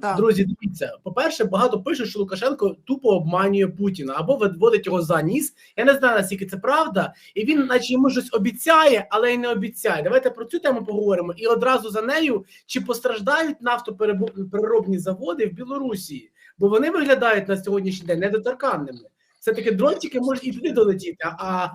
Да. Друзі, дивіться, по-перше, багато пишуть, що Лукашенко тупо обманює Путіна або відводить його за ніс. Я не знаю, наскільки це правда, і він, наче йому щось обіцяє, але й не обіцяє. Давайте про цю тему поговоримо. І одразу за нею чи постраждають нафтопереробні заводи в Білорусі, бо вони виглядають на сьогоднішній день недоторканними. Все таки дрончики можуть і туди долетіти, а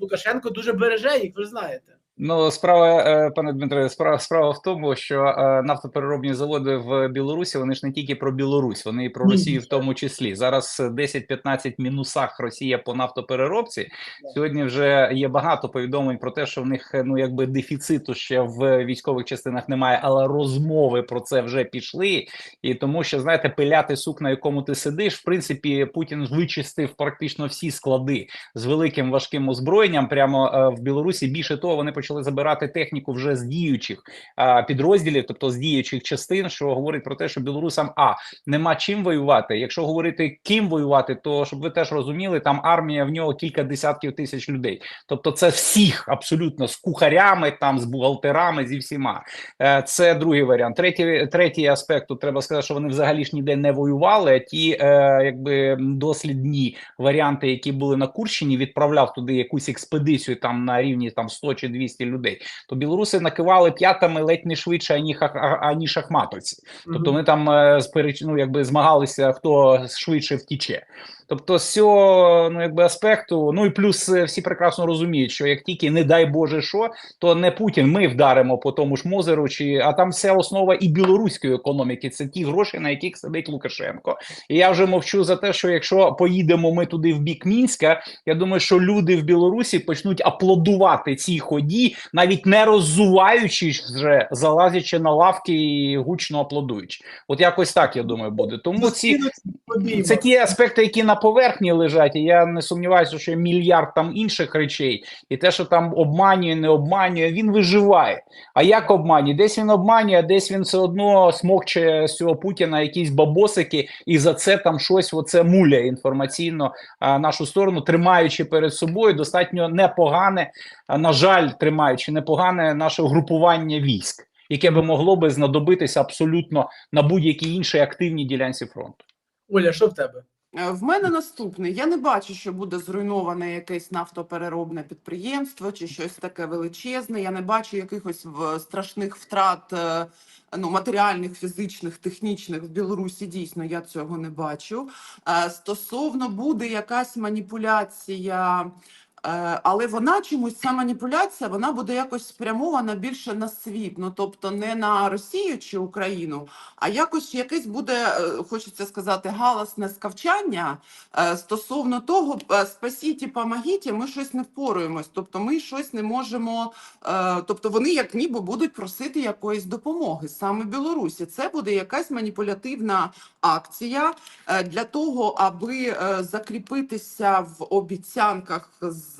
Лукашенко дуже береже їх, ви знаєте. Ну, справа, е, пане Дмитре, справа справа в тому, що е, нафтопереробні заводи в Білорусі вони ж не тільки про Білорусь, вони і про Росію в тому числі. Зараз 10-15 мінусах Росія по нафтопереробці. Сьогодні вже є багато повідомлень про те, що в них е, ну якби дефіциту ще в військових частинах немає, але розмови про це вже пішли. І тому що знаєте, пиляти сук, на якому ти сидиш, в принципі, Путін вичистив практично всі склади з великим важким озброєнням. Прямо е, в Білорусі. Більше того, вони почали забирати техніку вже з діючих е, підрозділів, тобто з діючих частин, що говорить про те, що білорусам а нема чим воювати. Якщо говорити ким воювати, то щоб ви теж розуміли, там армія в нього кілька десятків тисяч людей. Тобто, це всіх абсолютно з кухарями, там з бухгалтерами, зі всіма. Е, Це другий варіант. Третій, третій аспект, тут треба сказати, що вони взагалі ж ніде не воювали. А ті, е, якби дослідні варіанти, які були на Курщині, відправляв туди якусь експедицію там на рівні там 100 чи 200 людей. То білоруси накивали п'ятами ледь не швидше, ані ані шахматовці. Тобто вони там е, ну, якби змагалися, хто швидше втіче. Тобто, з цього ну, якби аспекту, ну і плюс е, всі прекрасно розуміють, що як тільки не дай Боже що, то не Путін, ми вдаримо по тому ж Мозеру, чи а там вся основа і білоруської економіки. Це ті гроші, на яких сидить Лукашенко. І я вже мовчу за те, що якщо поїдемо ми туди в бік Мінська, я думаю, що люди в Білорусі почнуть аплодувати цій ході, навіть не роззуваючись вже залазячи на лавки і гучно аплодуючи. От якось так я думаю буде. Тому ці Обійма. Це ті аспекти, які на поверхні лежать, я не сумніваюся, що є мільярд там інших речей, і те, що там обманює, не обманює, він виживає. А як обманює? Десь він обманює, а десь він все одно смокче з цього Путіна якісь бабосики, і за це там щось оце муляє інформаційно а, нашу сторону, тримаючи перед собою достатньо непогане, а, на жаль, тримаючи непогане наше групування військ, яке би могло би знадобитися абсолютно на будь-якій іншій активній ділянці фронту. Оля, що в тебе? Е, В мене наступне. Я не бачу, що буде зруйноване якесь нафтопереробне підприємство чи щось таке величезне. Я не бачу якихось страшних втрат е, ну, матеріальних, фізичних, технічних в Білорусі. Дійсно, я цього не бачу. Е, Стосовно буде якась маніпуляція. Е, Але вона чомусь ця маніпуляція вона буде якось спрямована більше на світ, ну тобто не на Росію чи Україну, а якось якесь буде, е, хочеться сказати, галасне скавчання е, стосовно того, спасіть і помогіть, ми щось не впоруємось. Тобто ми щось не можемо, тобто вони як ніби будуть просити якоїсь допомоги саме Білорусі. Це буде якась маніпулятивна акція для того, аби закріпитися в обіцянках з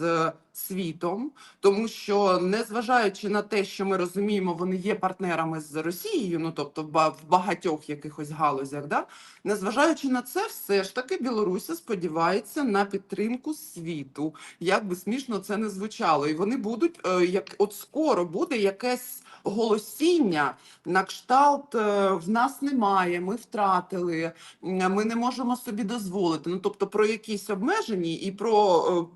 світом, тому що незважаючи на те, що ми розуміємо, вони є партнерами з Росією, ну тобто в багатьох якихось галузях, да незважаючи на це, все ж таки Білорусі сподівається на підтримку світу. Як би смішно це не звучало, і вони будуть е, як от скоро буде якесь голосіння на кшталт е, в нас немає, ми втратили, ми не можемо собі дозволити. Ну тобто про якісь обмежені і про.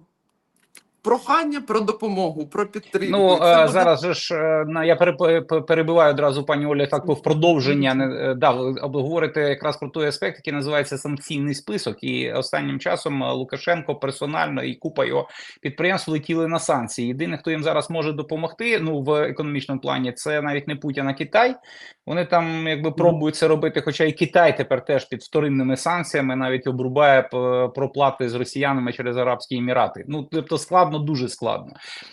Е, Прохання про допомогу, про підтримку. Ну це е, буде зараз же ж е, на я переп- перебиваю одразу пані Олі так в продовження. Не е, да, ви якраз про той аспект, який називається санкційний список. І останнім часом е, Лукашенко персонально і купа його підприємств летіли на санкції. Єдине, хто їм зараз може допомогти, ну в економічному плані, це навіть не Путін, а Китай. Вони там якби пробують це робити. Хоча і Китай тепер теж під вторинними санкціями навіть обрубає проплати з росіянами через Арабські Емірати. Ну тобто складно, дуже складно.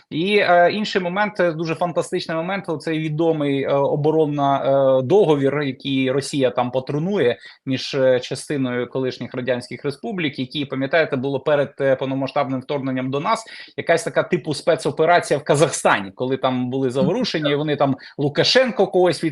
І е, інший момент, е, дуже фантастичний момент. Цей відомий е, оборонна е, договір, який Росія там патронує між е, частиною колишніх радянських республік, які пам'ятаєте, було перед е, повномасштабним вторгненням до нас якась така типу спецоперація в Казахстані, коли там були заворушення, і вони там Лукашенко когось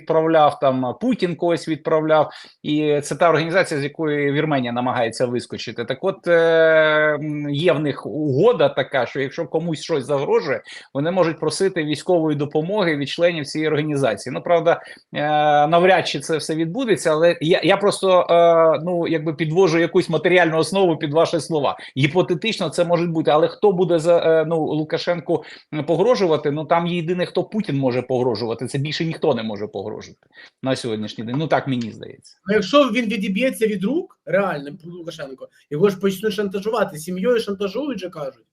відправляв, там Путін когось відправляв, і це та організація, з якої Вірменія намагається вискочити. Так, от е, є в них угода така, що якщо якщо комусь щось загрожує, вони можуть просити військової допомоги від членів цієї організації. Ну правда, е, навряд чи це все відбудеться, але я, я просто е, ну якби підвожу якусь матеріальну основу під ваші слова. Гіпотетично це може бути, але хто буде за е, ну Лукашенку погрожувати? Ну там єдине, хто Путін може погрожувати. Це більше ніхто не може погрожувати на сьогоднішній день. Ну так мені здається. Ну, якщо він відіб'ється від рук, реально Лукашенко, його ж почнуть шантажувати. Сім'єю шантажують же кажуть.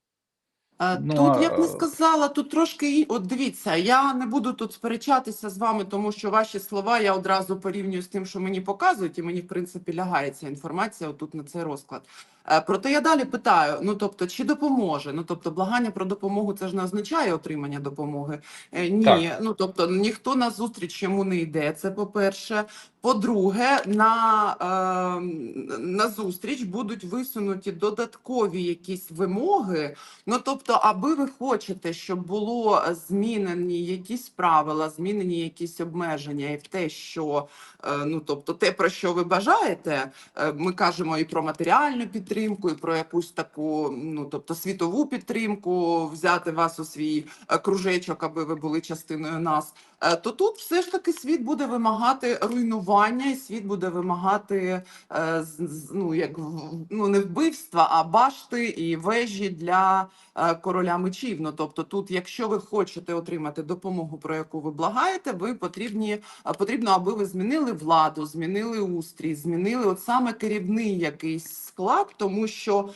Ну, Тут я б не сказала, тут трошки от дивіться, я не буду тут сперечатися з вами, тому що ваші слова я одразу порівнюю з тим, що мені показують, і мені в принципі лягає ця інформація отут на цей розклад. Е, Проте я далі питаю: ну тобто, чи допоможе? Ну тобто, благання про допомогу це ж не означає отримання допомоги. Е, Ні, Так. ну тобто ніхто на зустріч йому не йде. Це по-перше. По-друге, на, е, на зустріч будуть висунуті додаткові якісь вимоги. Ну тобто, аби ви хочете, щоб було змінені якісь правила, змінені якісь обмеження, і в те, що е, ну тобто, те, про що ви бажаєте, е, ми кажемо і про матеріальну підтримку, і про якусь таку, ну тобто світову підтримку, взяти вас у свій е, кружечок, аби ви були частиною нас. Е, То тут все ж таки світ буде вимагати руйнування, і світ буде вимагати е, ну як ну не вбивства, а башти і вежі для е, короля мечів. Ну тобто, тут, якщо ви хочете отримати допомогу, про яку ви благаєте, ви потрібні потрібно, аби ви змінили владу, змінили устрій, змінили от саме керівний якийсь склад, тому що.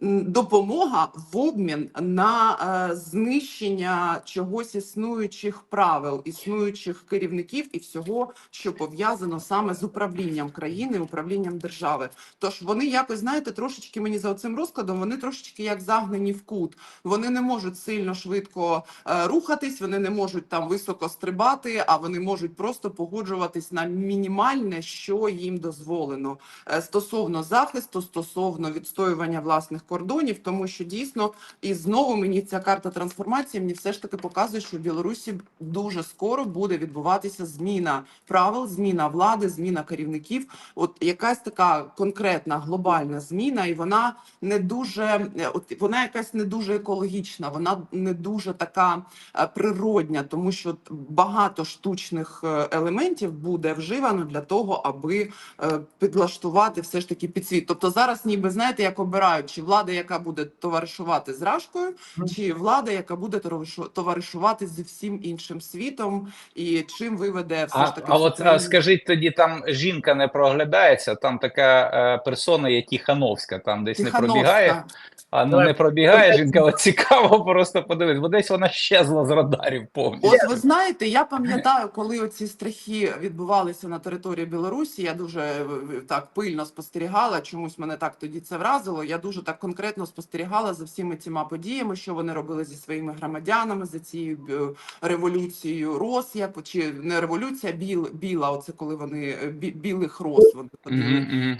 Допомога в обмін на е, знищення чогось існуючих правил, існуючих керівників і всього, що пов'язано саме з управлінням країни, управлінням держави. Тож вони якось знаєте, трошечки мені за цим розкладом, вони трошечки як загнані в кут. Вони не можуть сильно швидко е, рухатись, вони не можуть там високо стрибати, а вони можуть просто погоджуватись на мінімальне, що їм дозволено е, стосовно захисту, стосовно відстоювання власних кордонів, тому що дійсно і знову мені ця карта трансформації мені все ж таки показує, що в Білорусі дуже скоро буде відбуватися зміна правил, зміна влади, зміна керівників. От якась така конкретна глобальна зміна, і вона не дуже от вона якась не дуже екологічна, вона не дуже така е, природня, тому що багато штучних е, елементів буде вживано для того, аби е, підлаштувати все ж таки під світ. Тобто зараз, ніби знаєте, як обирають, чи влада, яка буде товаришувати з Рашкою, чи влада, яка буде товаришу- товаришувати зі всім іншим світом, і чим виведе все А, ж таки а от а, скажіть тоді, там жінка не проглядається, там така е, персона, є Тихановська, там десь не пробігає. А ну Давай. не пробігає жінка, але цікаво просто подивитися, бо десь вона щезла з радарів повністю. От ви знаєте, я пам'ятаю, коли оці страхи відбувалися на території Білорусі. Я дуже е, так пильно спостерігала. Чомусь мене так тоді це вразило. Я дуже так конкретно спостерігала за всіми цими подіями, що вони робили зі своїми громадянами за цією е, революцією рос, як чи не революція, біл біла. Оце коли вони е, бі- білих рос вони ходили.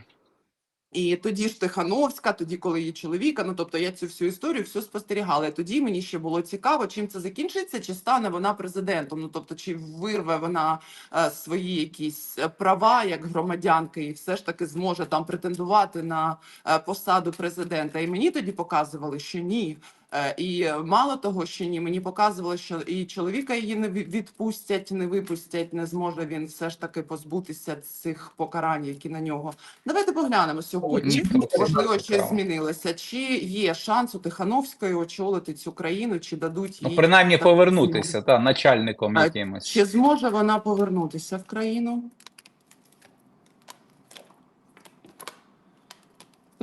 І тоді ж Тихановська, тоді, коли її чоловіка, ну тобто я цю всю історію все спостерігала. І тоді мені ще було цікаво, чим це закінчиться, чи стане вона президентом. Ну тобто, чи вирве вона е, свої якісь е, права як громадянки, і все ж таки зможе там претендувати на е, посаду президента. І мені тоді показували, що ні. Е, І мало того, що ні, мені показувало, що і чоловіка її не відпустять, не випустять, не зможе він все ж таки позбутися цих покарань, які на нього. Давайте поглянемо сьогодні. Ні, Можливо, щось змінилося. Чи є шанс у Тихановської очолити цю країну, чи дадуть Ну, принаймні таку повернутися, та начальником якимось. Чи зможе вона повернутися в країну?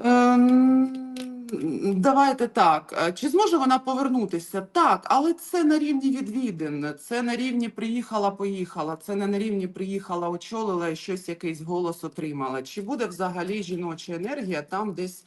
Ем, Давайте так. Е, Чи зможе вона повернутися? Так, але це на рівні відвідин. Це на рівні приїхала, поїхала. Це не на рівні приїхала, очолила і щось якийсь голос отримала. Чи буде взагалі жіноча енергія там десь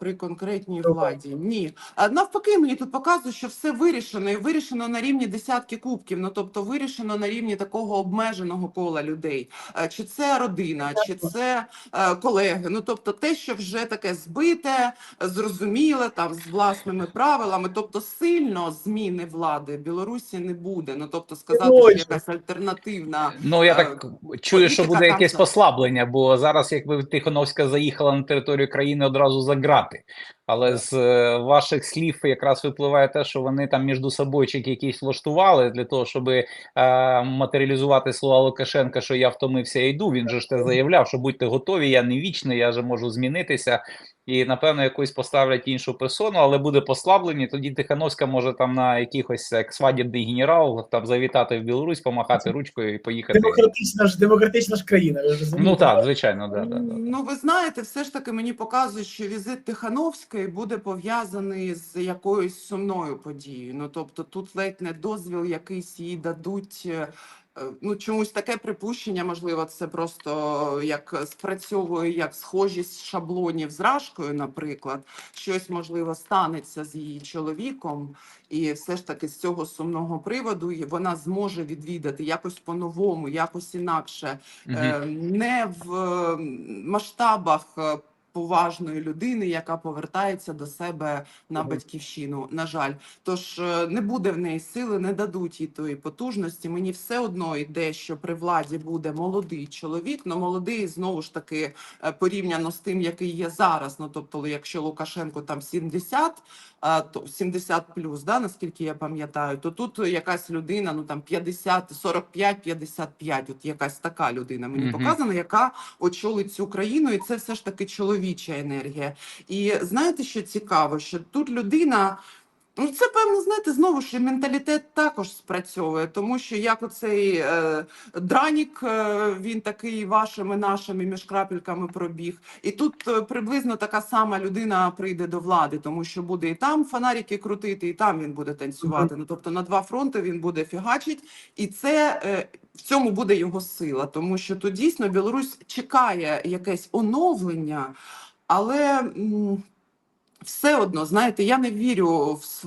при конкретній владі? Ні. А навпаки, мені тут показують, що все вирішено і вирішено на рівні десятки кубків. Ну тобто вирішено на рівні такого обмеженого кола людей. Е, Чи це родина, чи це е, колеги? Ну тобто, те, що вже таке збите, зрозуміле там з власними правилами. Тобто, сильно зміни влади в Білорусі не буде. Ну тобто, сказати, що якась альтернативна. Ну я Е, так чую, що буде якесь послаблення, бо зараз, якби Тихоновська заїхала на територію країни, одразу грати. Але з е, ваших слів якраз випливає те, що вони там між собойчик якісь влаштували для того, щоб е, матеріалізувати слова Лукашенка, що я втомився і йду. Він же ж те заявляв, що будьте готові, я не вічний, я же можу змінитися. І напевно якусь поставлять іншу персону, але буде послаблені. Тоді Тихановська може там на якихось як свадібний генерал там завітати в Білорусь, помахати ручкою і поїхати. Демократична ж демократична ж країна. Ну так, звичайно, да, да, да. Ну, ви знаєте, все ж таки мені показує, що візит Тихановської буде пов'язаний з якоюсь сумною подією. Ну тобто, тут ледь не дозвіл якийсь їй дадуть. Е, е, Ну, чомусь таке припущення, можливо, це просто як спрацьовує як схожість шаблонів з Рашкою, наприклад. Щось можливо станеться з її чоловіком, і все ж таки з цього сумного приводу і вона зможе відвідати якось по-новому, якось інакше е, не в е, масштабах е, поважної людини, яка повертається до себе на батьківщину. На жаль, тож е, не буде в неї сили, не дадуть їй тої потужності. Мені все одно йде, що при владі буде молодий чоловік. Ну молодий знову ж таки е, порівняно з тим, який є зараз. Ну тобто, якщо Лукашенко там 70, то 70 плюс, да, наскільки я пам'ятаю, то тут якась людина, ну там 50, 45, 55, от якась така людина мені показана, яка очолить цю країну, і це все ж таки чоловіча енергія. І знаєте, що цікаво, що тут людина. Ну, це певно, знаєте, знову ж менталітет також спрацьовує, тому що як оцей е, дранік, е, він такий вашими нашими між крапельками пробіг. І тут е, приблизно така сама людина прийде до влади, тому що буде і там фонарики крутити, і там він буде танцювати. Ну тобто на два фронти він буде фігачить, і це е, в цьому буде його сила, тому що тут дійсно Білорусь чекає якесь оновлення, але. м, все одно, знаєте, я не вірю в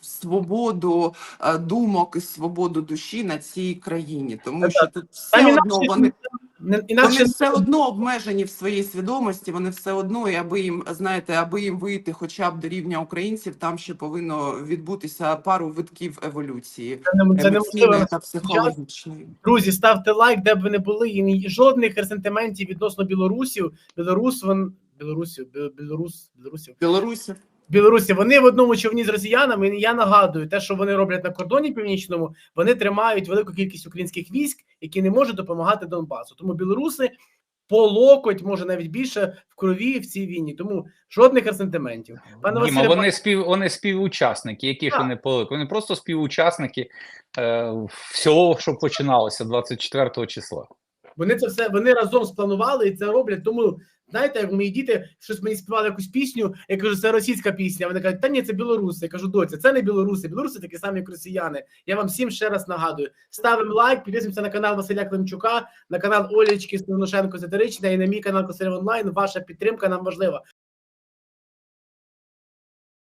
свободу е, думок і свободу душі на цій країні, тому що тут все одно вони, вони все одно обмежені в своїй свідомості. Вони все одно, і аби їм знаєте, аби їм вийти, хоча б до рівня українців, там ще повинно відбутися пару витків еволюції емоційної та психологічної. Друзі, ставте лайк, де б ви не були, і жодних ресентиментів відносно білорусів. Білорус, вон білорусів, білорус, білорусів. Білорусі. Білорусі вони в одному човні з росіянами. І я нагадую, те, що вони роблять на кордоні північному, вони тримають велику кількість українських військ, які не можуть допомагати Донбасу. Тому білоруси по локоть, може навіть більше в крові в цій війні. Тому жодних ресентиментів. Пане Діма, Василе, вони спів вони співучасники. Які ж вони полик? Вони просто співучасники е, всього, що починалося 24 числа. Вони це все вони разом спланували і це роблять. Тому знаєте, як мої діти щось мені співали якусь пісню. Я кажу, це російська пісня. Вони кажуть, та ні, це білоруси. Я кажу, доця, це не білоруси. Білоруси такі самі, як росіяни. Я вам всім ще раз нагадую. Ставимо лайк, підписуємося на канал Василя Климчука, на канал Олічки Стевнушенко Сатирична і на мій канал Косарів Онлайн. Ваша підтримка нам важлива.